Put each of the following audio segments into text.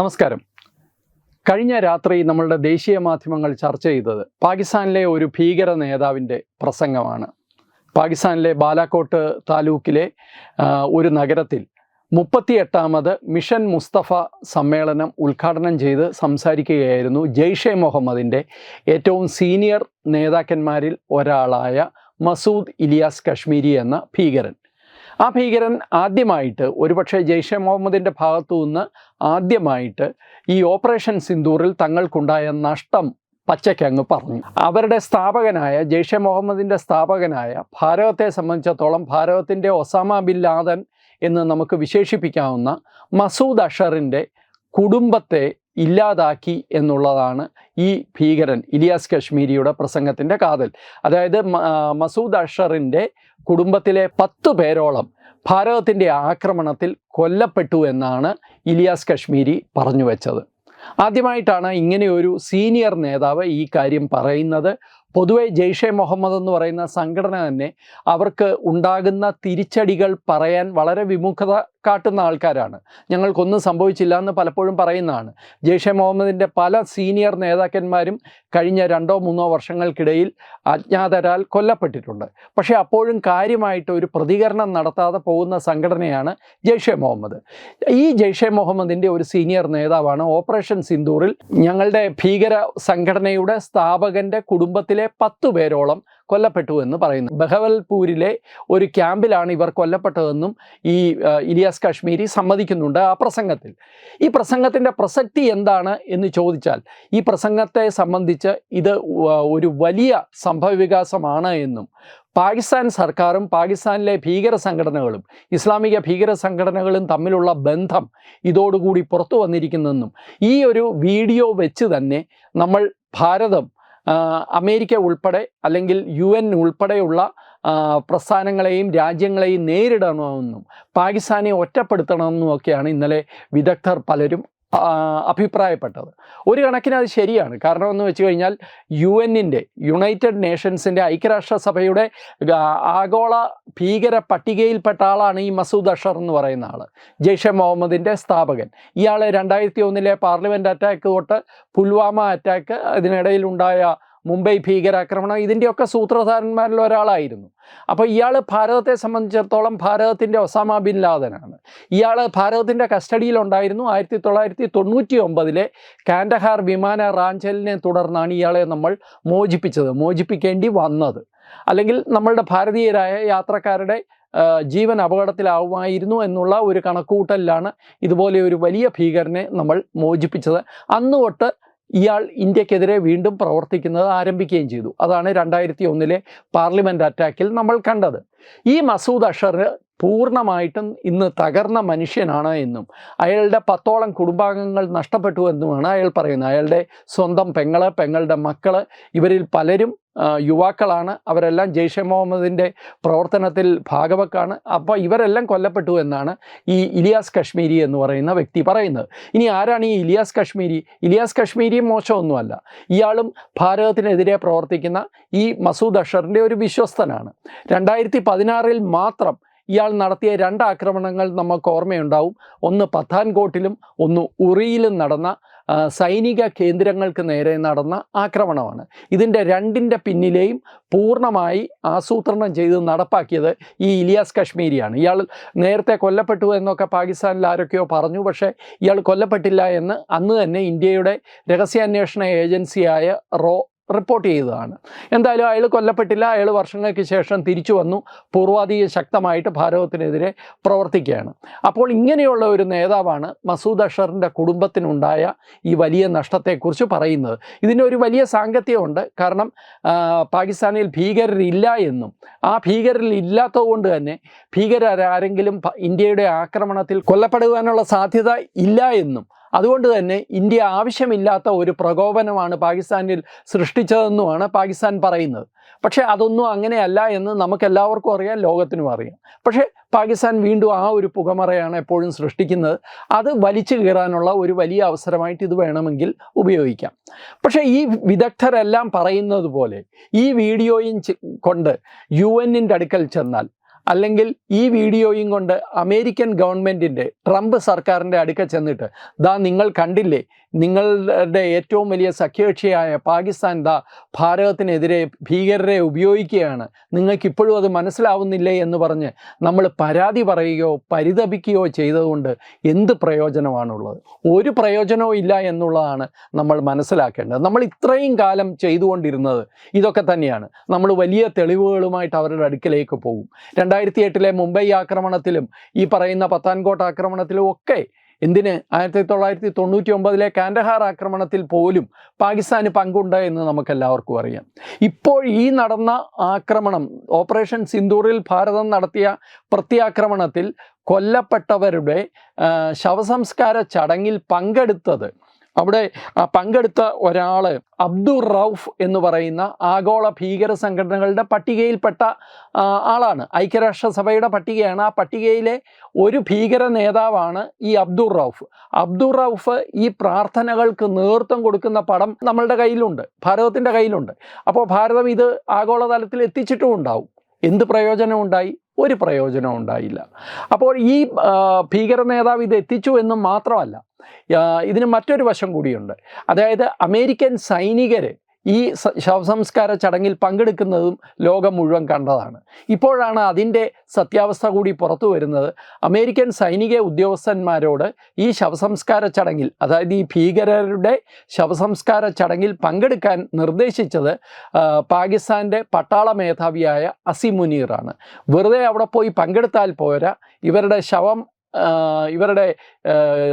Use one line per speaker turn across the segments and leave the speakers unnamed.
നമസ്കാരം. കഴിഞ്ഞ രാത്രി നമ്മളുടെ ദേശീയ മാധ്യമങ്ങൾ ചർച്ച ചെയ്തത് പാകിസ്ഥാനിലെ ഒരു ഭീകര നേതാവിന്റെ പ്രസംഗമാണ്. പാകിസ്ഥാനിലെ ബാലാക്കോട്ട് താലൂക്കിലെ ഒരു നഗരത്തിൽ മുപ്പത്തിയെട്ടാമത് മിഷൻ മുസ്തഫ സമ്മേളനം ഉദ്ഘാടനം ചെയ്ത് സംസാരിക്കുകയായിരുന്നു ജെയ്ഷെ മുഹമ്മദിന്റെ ഏറ്റവും സീനിയർ നേതാക്കന്മാരിൽ ഒരാളായ മസൂദ് ഇലിയാസ് കശ്മീരി എന്ന ഭീകരൻ. ആ ഭീകരൻ ആദ്യമായിട്ട് ഒരുപക്ഷെ ജെയ്ഷെ മുഹമ്മദിന്റെ ഭാഗത്തു നിന്ന് ആദ്യമായിട്ട് ഈ ഓപ്പറേഷൻ സിന്ദൂറിൽ തങ്ങൾക്കുണ്ടായ നഷ്ടം പച്ചയ്ക്ക് അങ്ങ് പറഞ്ഞു. അവരുടെ സ്ഥാപകനായ ജെയ്ഷെ മുഹമ്മദിന്റെ സ്ഥാപകനായ ഭാരതത്തെ സംബന്ധിച്ചിടത്തോളം ഭാരതത്തിന്റെ ഒസാമ ബിൻ ലാദൻ എന്ന് നമുക്ക് വിശേഷിപ്പിക്കാവുന്ന മസൂദ് അഷറിന്റെ കുടുംബത്തെ ഇല്ലാതാക്കി എന്നുള്ളതാണ് ഈ ഭീകരൻ ഇലിയാസ് കശ്മീരിയുടെ പ്രസംഗത്തിന്റെ കാതൽ. അതായത് മസൂദ് അഷറിന്റെ കുടുംബത്തിലെ പത്ത് പേരോളം ഭാരതത്തിന്റെ ആക്രമണത്തിൽ കൊല്ലപ്പെട്ടു എന്നാണ് ഇലിയാസ് കശ്മീരി പറഞ്ഞു വെച്ചത്. ആദ്യമായിട്ടാണ് ഇങ്ങനെയൊരു സീനിയർ നേതാവ് ഈ കാര്യം പറയുന്നത്. പൊതുവെ ജെയ്ഷെ മുഹമ്മദ് എന്ന് പറയുന്ന സംഘടന തന്നെ അവർക്ക് ഉണ്ടാകുന്ന തിരിച്ചടികൾ പറയാൻ വളരെ വിമുഖത കാട്ടുന്ന ആൾക്കാരാണ്. ഞങ്ങൾക്കൊന്നും സംഭവിച്ചില്ല എന്ന് പലപ്പോഴും പറയുന്നതാണ്. ജെയ്ഷെ മുഹമ്മദിന്റെ പല സീനിയർ നേതാക്കന്മാരും കഴിഞ്ഞ രണ്ടോ മൂന്നോ വർഷങ്ങൾക്കിടയിൽ അജ്ഞാതരാൽ കൊല്ലപ്പെട്ടിട്ടുണ്ട്. പക്ഷേ അപ്പോഴും കാര്യമായിട്ട് ഒരു പ്രതികരണം നടത്താതെ പോകുന്ന സംഘടനയാണ് ജെയ്ഷെ മുഹമ്മദ്. ഈ ജെയ്ഷെ മുഹമ്മദിന്റെ ഒരു സീനിയർ നേതാവാണ് ഓപ്പറേഷൻ സിന്ദൂറിൽ ഞങ്ങളുടെ ഭീകര സംഘടനയുടെ സ്ഥാപകന്റെ കുടുംബത്തിലെ പത്തു പേരോളം കൊല്ലപ്പെട്ടു എന്ന് പറയുന്നു. ബഹവൽപൂരിലെ ഒരു ക്യാമ്പിലാണ് ഇവർ കൊല്ലപ്പെട്ടതെന്നും ഈ ഇലിയാസ് കാശ്മീരി സമ്മതിക്കുന്നുണ്ട് ആ പ്രസംഗത്തിൽ. ഈ പ്രസംഗത്തിന്റെ പ്രസക്തി എന്താണ് എന്ന് ചോദിച്ചാൽ ഈ പ്രസംഗത്തെ സംബന്ധിച്ച് ഇത് ഒരു വലിയ സംഭവവികാസമാണ് എന്നും പാകിസ്ഥാൻ സർക്കാരും പാകിസ്ഥാനിലെ ഭീകര സംഘടനകളും ഇസ്ലാമിക ഭീകര സംഘടനകളും തമ്മിലുള്ള ബന്ധം ഇതോടുകൂടി പുറത്തു വന്നിരിക്കുന്നെന്നും ഈ ഒരു വീഡിയോ വെച്ച് തന്നെ നമ്മൾ ഭാരതം അമേരിക്ക ഉൾപ്പെടെ അല്ലെങ്കിൽ യു എൻ ഉൾപ്പെടെയുള്ള പ്രസ്ഥാനങ്ങളെയും രാജ്യങ്ങളെയും നേരിടണമെന്നും പാകിസ്ഥാനെ ഒറ്റപ്പെടുത്തണമെന്നും ഒക്കെയാണ് ഇന്നലെ വിദഗ്ധർ പലരും അഭിപ്രായപ്പെട്ടത്. ഒരു കണക്കിന് അത് ശരിയാണ്. കാരണം എന്ന് വെച്ച് കഴിഞ്ഞാൽ യു എന്നിന്റെ യുണൈറ്റഡ് നേഷൻസിന്റെ ഐക്യരാഷ്ട്രസഭയുടെ ആഗോള ഭീകര പട്ടികയിൽപ്പെട്ട ആളാണ് ഈ മസൂദ് അഷർ എന്ന് പറയുന്ന ആൾ ജെയ്ഷെ മുഹമ്മദിന്റെ സ്ഥാപകൻ. ഇയാൾ രണ്ടായിരത്തി ഒന്നിലെ പാർലമെന്റ് അറ്റാക്ക് തൊട്ട് പുൽവാമ അറ്റാക്ക് അതിനിടയിലുണ്ടായ മുംബൈ ഭീകരാക്രമണം ഇതിന്റെയൊക്കെ സൂത്രധാരന്മാരിൽ ഒരാളായിരുന്നു. അപ്പോൾ ഇയാൾ ഭാരതത്തെ സംബന്ധിച്ചിടത്തോളം ഭാരതത്തിന്റെ ഒസാമ ബിൻ ലാദനാണ്. ഇയാൾ ഭാരതത്തിന്റെ കസ്റ്റഡിയിലുണ്ടായിരുന്നു. ആയിരത്തി തൊള്ളായിരത്തി തൊണ്ണൂറ്റി ഒമ്പതിലെ കാൻഡഹാർ വിമാന റാഞ്ചലിനെ തുടർന്നാണ് ഇയാളെ നമ്മൾ മോചിപ്പിച്ചത് മോചിപ്പിക്കേണ്ടി വന്നത്. അല്ലെങ്കിൽ നമ്മളുടെ ഭാരതീയരായ യാത്രക്കാരുടെ ജീവൻ അപകടത്തിലാവുമായിരുന്നു എന്നുള്ള ഒരു കണക്കുകൂട്ടലിലാണ് ഇതുപോലെ ഒരു വലിയ ഭീകരനെ നമ്മൾ മോചിപ്പിച്ചത്. അന്ന് തൊട്ട് ഇയാൾ ഇന്ത്യക്കെതിരെ വീണ്ടും പ്രവർത്തിക്കുന്നത് ആരംഭിക്കുകയും ചെയ്തു. അതാണ് രണ്ടായിരത്തി ഒന്നിലെ പാർലമെന്റ് അറ്റാക്കിൽ നമ്മൾ കണ്ടത്. ഈ മസൂദ് അഷർ പൂർണമായിട്ടും ഇന്ന് തകർന്ന മനുഷ്യനാണ് എന്നും അയാളുടെ പത്തോളം കുടുംബാംഗങ്ങൾ നഷ്ടപ്പെട്ടു എന്നുമാണ് അയാൾ പറയുന്നത്. അയാളുടെ സ്വന്തം പെങ്ങൾ പെങ്ങളുടെ മക്കൾ ഇവരിൽ പലരും യുവാക്കളാണ്. അവരെല്ലാം ജെയ്ഷെ മുഹമ്മദിന്റെ പ്രവർത്തനത്തിൽ ഭാഗവക്കാണ്. അപ്പോൾ ഇവരെല്ലാം കൊല്ലപ്പെട്ടു എന്നാണ് ഈ ഇലിയാസ് കശ്മീരി എന്ന് പറയുന്ന വ്യക്തി പറയുന്നത്. ഇനി ആരാണ് ഈ ഇലിയാസ് കശ്മീരി? ഇലിയാസ് കശ്മീരി മോശമൊന്നുമല്ല. ഇയാളും ഭാരതത്തിനെതിരെ പ്രവർത്തിക്കുന്ന ഈ മസൂദ് അഷറിന്റെ ഒരു വിശ്വസ്തനാണ്. രണ്ടായിരത്തി പതിനാറിൽ മാത്രം ഇയാൾ നടത്തിയ രണ്ട് ആക്രമണങ്ങൾ നമുക്ക് ഓർമ്മയുണ്ടാവും. ഒന്ന് പത്താൻകോട്ടിലും ഒന്ന് ഉറിയിലും നടന്ന സൈനിക കേന്ദ്രങ്ങൾക്ക് നേരെ നടന്ന ആക്രമണമാണ്. ഇതിന്റെ രണ്ടിന്റെ പിന്നിലെയും പൂർണമായി ആസൂത്രണം ചെയ്ത് നടപ്പാക്കിയത് ഈ ഇലിയാസ് കശ്മീരിയാണ്. ഇയാൾ നേരത്തെ കൊല്ലപ്പെട്ടു എന്നൊക്കെ പാകിസ്ഥാനിൽ ആരൊക്കെയോ പറഞ്ഞു. പക്ഷേ ഇയാൾ കൊല്ലപ്പെട്ടില്ല എന്ന് അന്ന് തന്നെ ഇന്ത്യയുടെ രഹസ്യാന്വേഷണ ഏജൻസിയായ റോ റിപ്പോർട്ട് ചെയ്തതാണ്. എന്തായാലും അയാൾ കൊല്ലപ്പെട്ടില്ല. അയാൾ വർഷങ്ങൾക്ക് ശേഷം തിരിച്ചു വന്നു. പൂർവാധികം ശക്തമായിട്ട് ഭാരതത്തിനെതിരെ പ്രവർത്തിക്കുകയാണ്. അപ്പോൾ ഇങ്ങനെയുള്ള ഒരു നേതാവാണ് മസൂദ് അഷറിന്റെ കുടുംബത്തിനുണ്ടായ ഈ വലിയ നഷ്ടത്തെക്കുറിച്ച് പറയുന്നത്. ഇതിന് ഒരു വലിയ സാങ്കത്യമുണ്ട്. കാരണം പാകിസ്ഥാനിൽ ഭീകരരില്ല എന്നും ആ ഭീകരരിൽ ഇല്ലാത്തതുകൊണ്ട് തന്നെ ഭീകരരാരെങ്കിലും ഇന്ത്യയുടെ ആക്രമണത്തിൽ കൊല്ലപ്പെടുവാനുള്ള സാധ്യത ഇല്ല എന്നും അതുകൊണ്ട് തന്നെ ഇന്ത്യ ആവശ്യമില്ലാത്ത ഒരു പ്രകോപനമാണ് പാകിസ്ഥാനിൽ സൃഷ്ടിച്ചതെന്നുമാണ് പാകിസ്ഥാൻ പറയുന്നത്. പക്ഷേ അതൊന്നും അങ്ങനെയല്ല എന്ന് നമുക്കെല്ലാവർക്കും അറിയാം ലോകത്തിനും അറിയാം. പക്ഷേ പാകിസ്ഥാൻ വീണ്ടും ആ ഒരു പുകമറയാണ് എപ്പോഴും സൃഷ്ടിക്കുന്നത്. അത് വലിച്ചു കീറാനുള്ള ഒരു വലിയ അവസരമായിട്ട് ഇത് വേണമെങ്കിൽ ഉപയോഗിക്കാം. പക്ഷേ ഈ വിദഗ്ധരെല്ലാം പറയുന്നത് പോലെ ഈ വീഡിയോയും കൊണ്ട് യു എന്നിന്റെ അടുക്കൽ ചെന്നാൽ അല്ലെങ്കിൽ ഈ വീഡിയോയും കൊണ്ട് അമേരിക്കൻ ഗവൺമെന്റിന്റെ ട്രംപ് സർക്കാരിന്റെ അടുക്ക ചെന്നിട്ട് ദാ നിങ്ങൾ കണ്ടില്ലേ? നിങ്ങളുടെ ഏറ്റവും വലിയ സഖ്യകക്ഷിയായ പാകിസ്ഥാൻ ദാ ഭാരതത്തിനെതിരെ ഭീകരരെ ഉപയോഗിക്കുകയാണ്. നിങ്ങൾക്കിപ്പോഴും അത് മനസ്സിലാവുന്നില്ലേ? എന്ന് പറഞ്ഞ് നമ്മൾ പരാതി പറയുകയോ പരിതപിക്കുകയോ ചെയ്തതുകൊണ്ട് എന്ത് പ്രയോജനമാണുള്ളത്? ഒരു പ്രയോജനവും ഇല്ല എന്നുള്ളതാണ് നമ്മൾ മനസ്സിലാക്കേണ്ടത്. നമ്മൾ ഇത്രയും കാലം ചെയ്തുകൊണ്ടിരുന്നത് ഇതൊക്കെ തന്നെയാണ്. നമ്മൾ വലിയ തെളിവുകളുമായിട്ട് അവരുടെ അടുക്കലേക്ക് പോകും. രണ്ടായിരത്തി എട്ടിലെ മുംബൈ ആക്രമണത്തിലും ഈ പറയുന്ന പത്താൻകോട്ട് ആക്രമണത്തിലും ഒക്കെ എന്തിന്? ആയിരത്തി തൊള്ളായിരത്തി തൊണ്ണൂറ്റി ഒമ്പതിലെ കാൻഡഹാർ ആക്രമണത്തിൽ പോലും പാകിസ്ഥാന് പങ്കുണ്ട് എന്ന് നമുക്കെല്ലാവർക്കും അറിയാം. ഇപ്പോൾ ഈ നടന്ന ആക്രമണം ഓപ്പറേഷൻ സിന്ദൂറിൽ ഭാരതം നടത്തിയ പ്രത്യാക്രമണത്തിൽ കൊല്ലപ്പെട്ടവരുടെ ശവസംസ്കാര ചടങ്ങിൽ പങ്കെടുത്തത് അവിടെ പങ്കെടുത്ത ഒരാൾ അബ്ദുർ റൌഫ് എന്ന് പറയുന്ന ആഗോള ഭീകര സംഘടനകളുടെ പട്ടികയിൽപ്പെട്ട ആളാണ്. ഐക്യരാഷ്ട്രസഭയുടെ പട്ടികയാണ്. ആ പട്ടികയിലെ ഒരു ഭീകര നേതാവാണ് ഈ അബ്ദുർ റൌഫ്. അബ്ദുർ റൌഫ് ഈ പ്രാർത്ഥനകൾക്ക് നേതൃത്വം കൊടുക്കുന്ന പടം നമ്മളുടെ കയ്യിലുണ്ട്. ഭാരതത്തിന്റെ കയ്യിലുണ്ട്. അപ്പോൾ ഭാരതം ഇത് ആഗോളതലത്തിൽ എത്തിച്ചിട്ടും ഉണ്ടാവും എന്ത് പ്രയോജനം ഉണ്ടായി ഒരു പ്രയോജനം ഉണ്ടായില്ല. അപ്പോൾ ഈ ഭീകര നേതാവ് ഇത് എത്തിച്ചു എന്ന് മാത്രമല്ല ഇതിന് മറ്റൊരു വശം കൂടിയുണ്ട്. അതായത് അമേരിക്കൻ സൈനികർ ഈ ശവസംസ്കാര ചടങ്ങിൽ പങ്കെടുക്കുന്നതും ലോകം മുഴുവൻ കണ്ടതാണ്. ഇപ്പോഴാണ് അതിന്റെ സത്യാവസ്ഥ കൂടി പുറത്തു വരുന്നത്. അമേരിക്കൻ സൈനിക ഉദ്യോഗസ്ഥന്മാരോട് ഈ ശവസംസ്കാര ചടങ്ങിൽ അതായത് ഈ ഭീകരരുടെ ശവസംസ്കാര ചടങ്ങിൽ പങ്കെടുക്കാൻ നിർദ്ദേശിച്ചത് പാകിസ്ഥാന്റെ പട്ടാള മേധാവിയായ അസിമുനീറാണ് വെറുതെ അവിടെ പോയി പങ്കെടുത്താൽ പോരാ. ഇവരുടെ ശവം ഇവരുടെ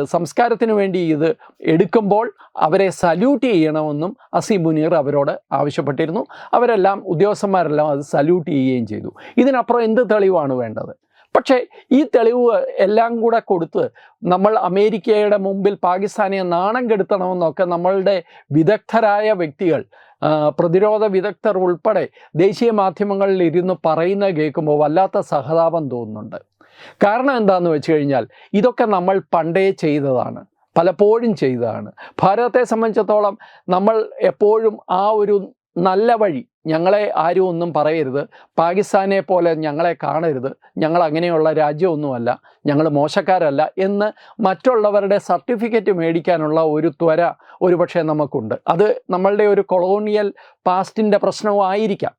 സംസ്കാരത്തിന് വേണ്ടി ഇത് എടുക്കുമ്പോൾ അവരെ സല്യൂട്ട് ചെയ്യണമെന്നും അസി മുനീർ അവരോട് ആവശ്യപ്പെട്ടിരുന്നു. അവരെല്ലാം ഉദ്യോഗസ്ഥന്മാരെല്ലാം അത് സല്യൂട്ട് ചെയ്യുകയും ചെയ്തു. ഇതിനപ്പുറം എന്ത് തെളിവാണ് വേണ്ടത്? പക്ഷേ ഈ തെളിവ് എല്ലാം കൂടെ കൊടുത്ത് നമ്മൾ അമേരിക്കയുടെ മുമ്പിൽ പാകിസ്ഥാനെ നാണം കെടുത്തണമെന്നൊക്കെ നമ്മളുടെ വിദഗ്ധരായ വ്യക്തികൾ പ്രതിരോധ വിദഗ്ധർ ഉൾപ്പെടെ ദേശീയ മാധ്യമങ്ങളിൽ ഇരുന്ന് പറയുന്ന കേൾക്കുമ്പോൾ വല്ലാത്ത സഹതാപം തോന്നുന്നുണ്ട്. കാരണം എന്താണെന്ന് വെച്ച് കഴിഞ്ഞാൽ ഇതൊക്കെ നമ്മൾ പണ്ടേ ചെയ്തതാണ് പലപ്പോഴും ചെയ്തതാണ്. ഭാരതത്തെ സംബന്ധിച്ചിടത്തോളം നമ്മൾ എപ്പോഴും ആ ഒരു നല്ല വഴി ഞങ്ങളെ ആരും ഒന്നും പറയരുത്. പാകിസ്ഥാനെ പോലെ ഞങ്ങളെ കാണരുത്. ഞങ്ങൾ അങ്ങനെയുള്ള രാജ്യമൊന്നുമല്ല. ഞങ്ങൾ മോശക്കാരല്ല എന്ന് മറ്റുള്ളവരുടെ സർട്ടിഫിക്കറ്റ് മേടിക്കാനുള്ള ഒരു ത്വര ഒരുപക്ഷെ നമുക്കുണ്ട്. അത് നമ്മളുടെ ഒരു കൊളോണിയൽ പാസ്റ്റിന്റെ പ്രശ്നവും ആയിരിക്കാം.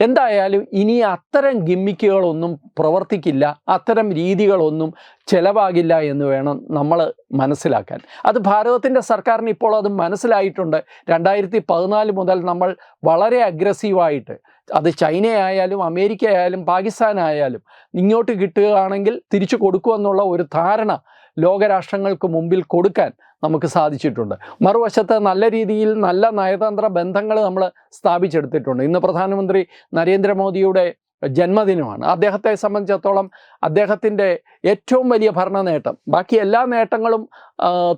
എന്തായാലും ഇനി അത്തരം ഗിമ്മിക്കുകളൊന്നും പ്രവർത്തിക്കില്ല അത്തരം രീതികളൊന്നും ചിലവാകില്ല എന്ന് വേണം നമ്മൾ മനസ്സിലാക്കാൻ. അത് ഭാരതത്തിന്റെ സർക്കാരിന് ഇപ്പോൾ അത് മനസ്സിലായിട്ടുണ്ട്. രണ്ടായിരത്തി പതിനാല് മുതൽ നമ്മൾ വളരെ അഗ്രസീവായിട്ട് അത് ചൈനയായാലും അമേരിക്ക ആയാലും പാകിസ്ഥാനായാലും ഇങ്ങോട്ട് കിട്ടുകയാണെങ്കിൽ തിരിച്ചു കൊടുക്കുമെന്നുള്ള ഒരു ധാരണ ലോകരാഷ്ട്രങ്ങൾക്ക് മുമ്പിൽ കൊടുക്കാൻ നമുക്ക് സാധിച്ചിട്ടുണ്ട്. മറുവശത്ത് നല്ല രീതിയിൽ നല്ല നയതന്ത്ര ബന്ധങ്ങൾ നമ്മൾ സ്ഥാപിച്ചെടുത്തിട്ടുണ്ട്. ഇന്ന് പ്രധാനമന്ത്രി നരേന്ദ്രമോദിയുടെ ജന്മദിനമാണ്. അദ്ദേഹത്തെ സംബന്ധിച്ചിടത്തോളം അദ്ദേഹത്തിന്റെ ഏറ്റവും വലിയ ഭരണ നേട്ടം ബാക്കി എല്ലാ നേട്ടങ്ങളും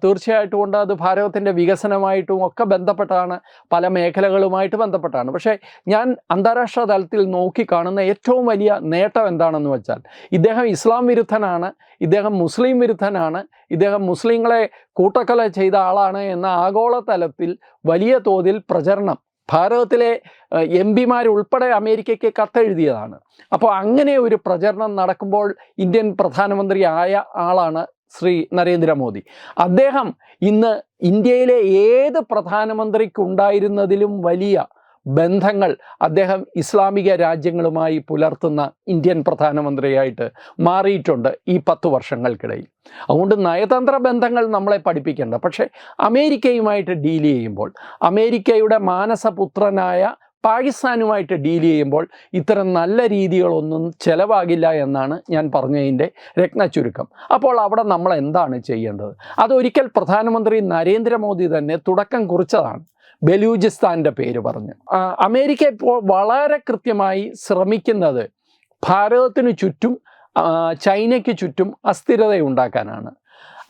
തീർച്ചയായിട്ടും ഉണ്ട് അത് ഭാരതത്തിന്റെ വികസനമായിട്ടും ഒക്കെ ബന്ധപ്പെട്ടാണ് പല മേഖലകളുമായിട്ട് ബന്ധപ്പെട്ടാണ്. പക്ഷേ ഞാൻ അന്താരാഷ്ട്ര തലത്തിൽ നോക്കിക്കാണുന്ന ഏറ്റവും വലിയ നേട്ടം എന്താണെന്ന് വെച്ചാൽ ഇദ്ദേഹം ഇസ്ലാം വിരുദ്ധനാണ് ഇദ്ദേഹം മുസ്ലിം വിരുദ്ധനാണ് ഇദ്ദേഹം മുസ്ലിങ്ങളെ കൂട്ടക്കല ചെയ്ത ആളാണ് എന്ന ആഗോളതലത്തിൽ വലിയ തോതിൽ പ്രചരണം ഭാരതത്തിലെ എം പിമാരുൾപ്പെടെ അമേരിക്കയ്ക്ക് കത്തെഴുതിയതാണ് അപ്പോൾ അങ്ങനെ ഒരു പ്രചരണം നടക്കുമ്പോൾ ഇന്ത്യൻ പ്രധാനമന്ത്രി ആയ ആളാണ് ശ്രീ നരേന്ദ്രമോദി. അദ്ദേഹം ഇന്ന് ഇന്ത്യയിലെ ഏത് പ്രധാനമന്ത്രിക്കുണ്ടായിരുന്നതിലും വലിയ ബന്ധങ്ങൾ അദ്ദേഹം ഇസ്ലാമിക രാജ്യങ്ങളുമായി പുലർത്തുന്ന ഇന്ത്യൻ പ്രധാനമന്ത്രിയായിട്ട് മാറിയിട്ടുണ്ട് ഈ പത്ത് വർഷങ്ങൾക്കിടയിൽ. അതുകൊണ്ട് നയതന്ത്ര ബന്ധങ്ങൾ നമ്മളെ പഠിപ്പിക്കേണ്ട. പക്ഷേ അമേരിക്കയുമായിട്ട് ഡീൽ ചെയ്യുമ്പോൾ അമേരിക്കയുടെ മാനസപുത്രനായ പാകിസ്ഥാനുമായിട്ട് ഡീൽ ചെയ്യുമ്പോൾ ഇത്തരം നല്ല രീതികളൊന്നും ചിലവാകില്ല എന്നാണ് ഞാൻ പറഞ്ഞതിന്റെ രത്നചുരുക്കം അപ്പോൾ അവിടെ നമ്മൾ എന്താണ് ചെയ്യേണ്ടത്? അതൊരിക്കൽ പ്രധാനമന്ത്രി നരേന്ദ്രമോദി തന്നെ തുടക്കം കുറിച്ചതാണ്. ബലൂചിസ്ഥാന്റെ പേര് പറഞ്ഞു. അമേരിക്ക ഇപ്പോൾ വളരെ കൃത്യമായി ശ്രമിക്കുന്നത് ഭാരതത്തിന് ചുറ്റും ചൈനയ്ക്ക് ചുറ്റും അസ്ഥിരത ഉണ്ടാക്കാനാണ്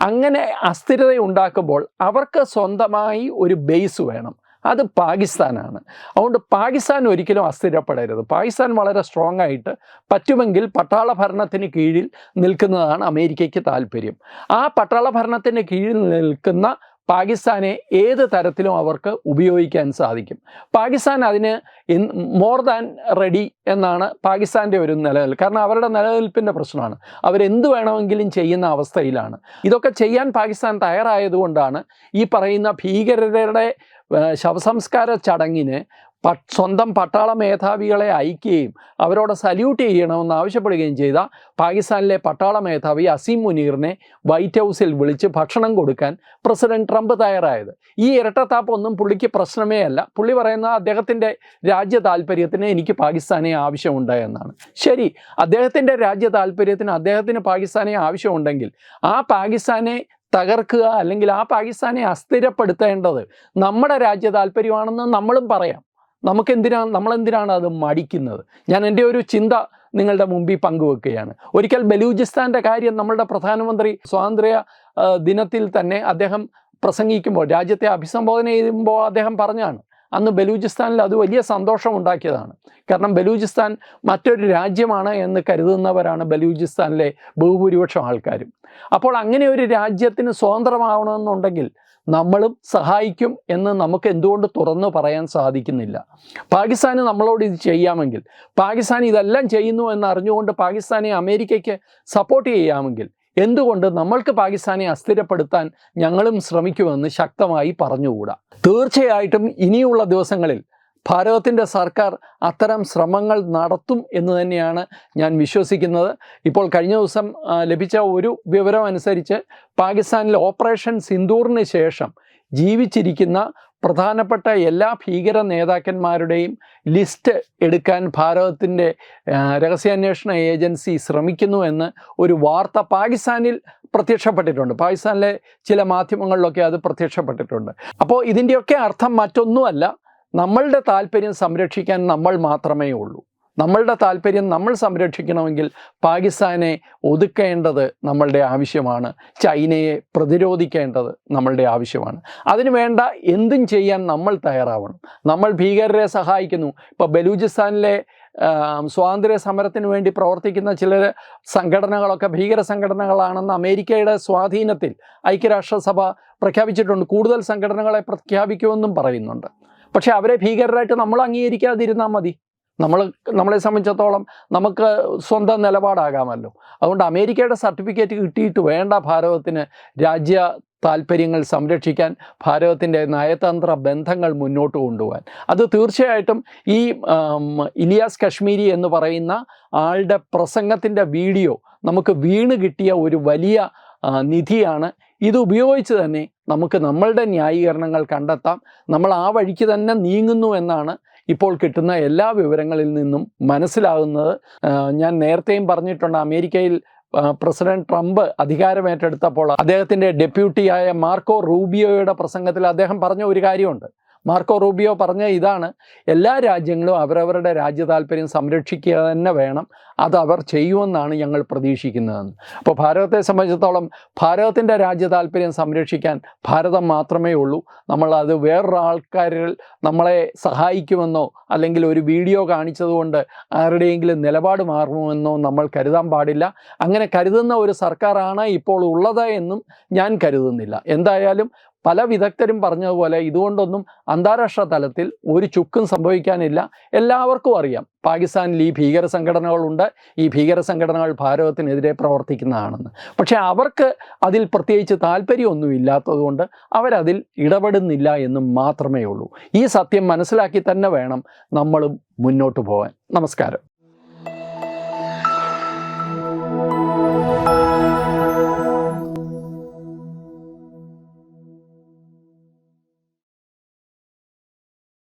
അങ്ങനെ അസ്ഥിരത ഉണ്ടാക്കുമ്പോൾ അവർക്ക് സ്വന്തമായി ഒരു ബേസ് വേണം. അത് പാകിസ്ഥാനാണ്. അതുകൊണ്ട് പാകിസ്ഥാൻ ഒരിക്കലും അസ്ഥിരപ്പെടരുത്. പാകിസ്ഥാൻ വളരെ സ്ട്രോങ് ആയിട്ട് പറ്റുമെങ്കിൽ പട്ടാള ഭരണത്തിന് കീഴിൽ നിൽക്കുന്നതാണ് അമേരിക്കയ്ക്ക് താല്പര്യം. ആ പട്ടാള ഭരണത്തിന് കീഴിൽ നിൽക്കുന്ന പാകിസ്ഥാനെ ഏത് തരത്തിലും അവർക്ക് ഉപയോഗിക്കാൻ സാധിക്കും. പാകിസ്ഥാൻ അതിന് മോർ ദാൻ റെഡി എന്നാണ് പാകിസ്ഥാന്റെ ഒരു നിലനിൽപ്പ്. കാരണം അവരുടെ നിലനിൽപ്പിന്റെ പ്രശ്നമാണ്. അവരെന്ത് വേണമെങ്കിലും ചെയ്യുന്ന അവസ്ഥയിലാണ്. ഇതൊക്കെ ചെയ്യാൻ പാകിസ്ഥാൻ തയ്യാറായതുകൊണ്ടാണ് ഈ പറയുന്ന ഭീകരരുടെ ശവസംസ്കാര ചടങ്ങിന് സ്വന്തം പട്ടാള മേധാവികളെ അയക്കുകയും അവരോട് സല്യൂട്ട് ചെയ്യണമെന്ന് ആവശ്യപ്പെടുകയും ചെയ്ത പാകിസ്ഥാനിലെ പട്ടാള മേധാവി അസീം മുനീറിനെ വൈറ്റ് ഹൗസിൽ വിളിച്ച് ഭക്ഷണം കൊടുക്കാൻ പ്രസിഡന്റ് ട്രംപ് തയ്യാറായത്. ഈ ഇരട്ടത്താപ്പ് ഒന്നും പുള്ളിക്ക് പ്രശ്നമേ അല്ല. പുള്ളി പറയുന്ന അദ്ദേഹത്തിന്റെ രാജ്യ താല്പര്യത്തിന് എനിക്ക് പാകിസ്ഥാനെ ആവശ്യമുണ്ട് എന്നാണ്. ശരി അദ്ദേഹത്തിന്റെ രാജ്യ താല്പര്യത്തിന് അദ്ദേഹത്തിന് പാകിസ്ഥാനെ ആവശ്യമുണ്ടെങ്കിൽ ആ പാകിസ്ഥാനെ തകർക്കുക അല്ലെങ്കിൽ ആ പാകിസ്ഥാനെ അസ്ഥിരപ്പെടുത്തേണ്ടത് നമ്മുടെ രാജ്യ താല്പര്യമാണെന്ന് നമ്മളും പറയാം. നമുക്കെന്തിനാണ് നമ്മളെന്തിനാണ് അത് മടിക്കുന്നത്? ഞാൻ എന്റെ ഒരു ചിന്ത നിങ്ങളുടെ മുമ്പിൽ പങ്കുവെക്കുകയാണ്. ഒരിക്കൽ ബലൂചിസ്ഥാന്റെ കാര്യം നമ്മളുടെ പ്രധാനമന്ത്രി സ്വാതന്ത്ര്യ ദിനത്തിൽ തന്നെ അദ്ദേഹം പ്രസംഗിക്കുമ്പോൾ രാജ്യത്തെ അഭിസംബോധന ചെയ്യുമ്പോൾ അദ്ദേഹം പറഞ്ഞാണ് അന്ന് ബലൂചിസ്ഥാനിൽ അത് വലിയ സന്തോഷം ഉണ്ടാക്കിയതാണ് കാരണം ബലൂചിസ്ഥാൻ മറ്റൊരു രാജ്യമാണ് എന്ന് കരുതുന്നവരാണ് ബലൂചിസ്ഥാനിലെ ബഹുഭൂരിപക്ഷം ആൾക്കാരും. അപ്പോൾ അങ്ങനെ ഒരു രാജ്യത്തിന് സ്വതന്ത്രമാവണമെന്നുണ്ടെങ്കിൽ നമ്മളും സഹായിക്കും എന്ന് നമുക്ക് എന്തുകൊണ്ട് തുറന്നു പറയാൻ സാധിക്കുന്നില്ല? പാകിസ്ഥാന് നമ്മളോട് ഇത് ചെയ്യാമെങ്കിൽ പാകിസ്ഥാൻ ഇതെല്ലാം ചെയ്യുന്നു എന്ന് അറിഞ്ഞുകൊണ്ട് പാകിസ്ഥാനെ അമേരിക്കയ്ക്ക് സപ്പോർട്ട് ചെയ്യാമെങ്കിൽ എന്തുകൊണ്ട് നമ്മൾക്ക് പാകിസ്ഥാനെ അസ്ഥിരപ്പെടുത്താൻ ഞങ്ങളും ശ്രമിക്കുമെന്ന് ശക്തമായി പറഞ്ഞുകൂടാ? തീർച്ചയായിട്ടും ഇനിയുള്ള ദിവസങ്ങളിൽ ഭാരതത്തിന്റെ സർക്കാർ അത്തരം ശ്രമങ്ങൾ നടത്തും എന്ന് തന്നെയാണ് ഞാൻ വിശ്വസിക്കുന്നത്. ഇപ്പോൾ കഴിഞ്ഞ ദിവസം ലഭിച്ച ഒരു വിവരം അനുസരിച്ച് പാകിസ്ഥാനിലെ ഓപ്പറേഷൻ സിന്ദൂറിന് ശേഷം ജീവിച്ചിരിക്കുന്ന പ്രധാനപ്പെട്ട എല്ലാ ഭീകര നേതാക്കന്മാരുടെയും ലിസ്റ്റ് എടുക്കാൻ ഭാരതത്തിന്റെ രഹസ്യാന്വേഷണ ഏജൻസി ശ്രമിക്കുന്നു എന്ന് ഒരു വാർത്ത പാകിസ്ഥാനിൽ പ്രത്യക്ഷപ്പെട്ടിട്ടുണ്ട്. പാകിസ്ഥാനിലെ ചില മാധ്യമങ്ങളിലൊക്കെ അത് പ്രത്യക്ഷപ്പെട്ടിട്ടുണ്ട്. അപ്പോൾ ഇതിന്റെയൊക്കെ അർത്ഥം മറ്റൊന്നുമല്ല. നമ്മളുടെ താല്പര്യം സംരക്ഷിക്കാൻ നമ്മൾ മാത്രമേ ഉള്ളൂ. നമ്മളുടെ താല്പര്യം നമ്മൾ സംരക്ഷിക്കണമെങ്കിൽ പാകിസ്ഥാനെ ഒതുക്കേണ്ടത് നമ്മളുടെ ആവശ്യമാണ്. ചൈനയെ പ്രതിരോധിക്കേണ്ടത് നമ്മളുടെ ആവശ്യമാണ്. അതിനു വേണ്ട എന്തും ചെയ്യാൻ നമ്മൾ തയ്യാറാവണം. നമ്മൾ ഭീകരരെ സഹായിക്കുന്നു. ഇപ്പോൾ ബലൂചിസ്ഥാനിലെ സ്വാതന്ത്ര്യ സമരത്തിന് വേണ്ടി പ്രവർത്തിക്കുന്ന ചില സംഘടനകളൊക്കെ ഭീകര സംഘടനകളാണെന്ന് അമേരിക്കയുടെ സ്വാധീനത്തിൽ ഐക്യരാഷ്ട്രസഭ പ്രഖ്യാപിച്ചിട്ടുണ്ട്. കൂടുതൽ സംഘടനകളെ പ്രഖ്യാപിക്കുമെന്നും പറയുന്നുണ്ട്. പക്ഷേ അവരെ ഭീകരരായിട്ട് നമ്മൾ അംഗീകരിക്കാതിരുന്നാൽ മതി. നമ്മൾ നമ്മളെ സംബന്ധിച്ചിടത്തോളം നമുക്ക് സ്വന്തം നിലപാടാകാമല്ലോ. അതുകൊണ്ട് അമേരിക്കയുടെ സർട്ടിഫിക്കറ്റ് കിട്ടിയിട്ട് വേണ്ട ഭാരതത്തിന് രാജ്യ താല്പര്യങ്ങൾ സംരക്ഷിക്കാൻ ഭാരതത്തിന്റെ നയതന്ത്ര ബന്ധങ്ങൾ മുന്നോട്ട് കൊണ്ടുപോകാൻ. അത് തീർച്ചയായിട്ടും ഈ ഇലിയാസ് കശ്മീരി എന്ന് പറയുന്ന ആളുടെ പ്രസംഗത്തിന്റെ വീഡിയോ നമുക്ക് വീണ് കിട്ടിയ ഒരു വലിയ നിധിയാണ് ഇത് ഉപയോഗിച്ച് തന്നെ നമുക്ക് നമ്മളുടെ ന്യായീകരണങ്ങൾ കണ്ടെത്താം. നമ്മൾ ആ വഴിക്ക് തന്നെ നീങ്ങുന്നു എന്നാണ് ഇപ്പോൾ കിട്ടുന്ന എല്ലാ വിവരങ്ങളിൽ നിന്നും മനസ്സിലാകുന്നത്. ഞാൻ നേരത്തെയും പറഞ്ഞിട്ടുണ്ട് അമേരിക്കയിൽ പ്രസിഡന്റ് ട്രംപ് അധികാരമേറ്റെടുത്തപ്പോൾ അദ്ദേഹത്തിന്റെ ഡെപ്യൂട്ടിയായ മാർക്കോ റൂബിയോയുടെ പ്രസംഗത്തിൽ അദ്ദേഹം പറഞ്ഞ ഒരു കാര്യമുണ്ട്. മാർക്കോ റൂബിയോ പറഞ്ഞ ഇതാണ്. എല്ലാ രാജ്യങ്ങളും അവരവരുടെ രാജ്യ താല്പര്യം സംരക്ഷിക്കുക തന്നെ വേണം. അത് അവർ ചെയ്യുമെന്നാണ് ഞങ്ങൾ പ്രതീക്ഷിക്കുന്നതെന്ന്. അപ്പോൾ ഭാരതത്തെ സംബന്ധിച്ചിടത്തോളം ഭാരതത്തിന്റെ രാജ്യ താല്പര്യം സംരക്ഷിക്കാൻ ഭാരതം മാത്രമേ ഉള്ളൂ. നമ്മളത് വേറൊരാൾക്കാരിൽ നമ്മളെ സഹായിക്കുമെന്നോ അല്ലെങ്കിൽ ഒരു വീഡിയോ കാണിച്ചതുകൊണ്ട് ആരുടെയെങ്കിലും നിലപാട് മാറുമെന്നോ നമ്മൾ കരുതാൻ പാടില്ല. അങ്ങനെ കരുതുന്ന ഒരു സർക്കാരാണ് ഇപ്പോൾ ഉള്ളത് എന്നും ഞാൻ കരുതുന്നില്ല. എന്തായാലും പല വിദഗ്ധരും പറഞ്ഞതുപോലെ ഇതുകൊണ്ടൊന്നും അന്താരാഷ്ട്ര തലത്തിൽ ഒരു ചുക്കും സംഭവിക്കാനില്ല. എല്ലാവർക്കും അറിയാം. പാകിസ്ഥാനിൽ ഈ ഭീകര സംഘടനകളുണ്ട്. ഈ ഭീകര സംഘടനകൾ ഭാരതത്തിനെതിരെ പ്രവർത്തിക്കുന്നതാണെന്ന്. പക്ഷേ അവർക്ക് അതിൽ പ്രത്യേകിച്ച് താല്പര്യമൊന്നും ഇല്ലാത്തതുകൊണ്ട് അവരതിൽ ഇടപെടുന്നില്ല എന്ന് മാത്രമേ ഉള്ളൂ ഈ സത്യം മനസ്സിലാക്കി തന്നെ വേണം നമ്മളും മുന്നോട്ട് പോകാൻ നമസ്കാരം.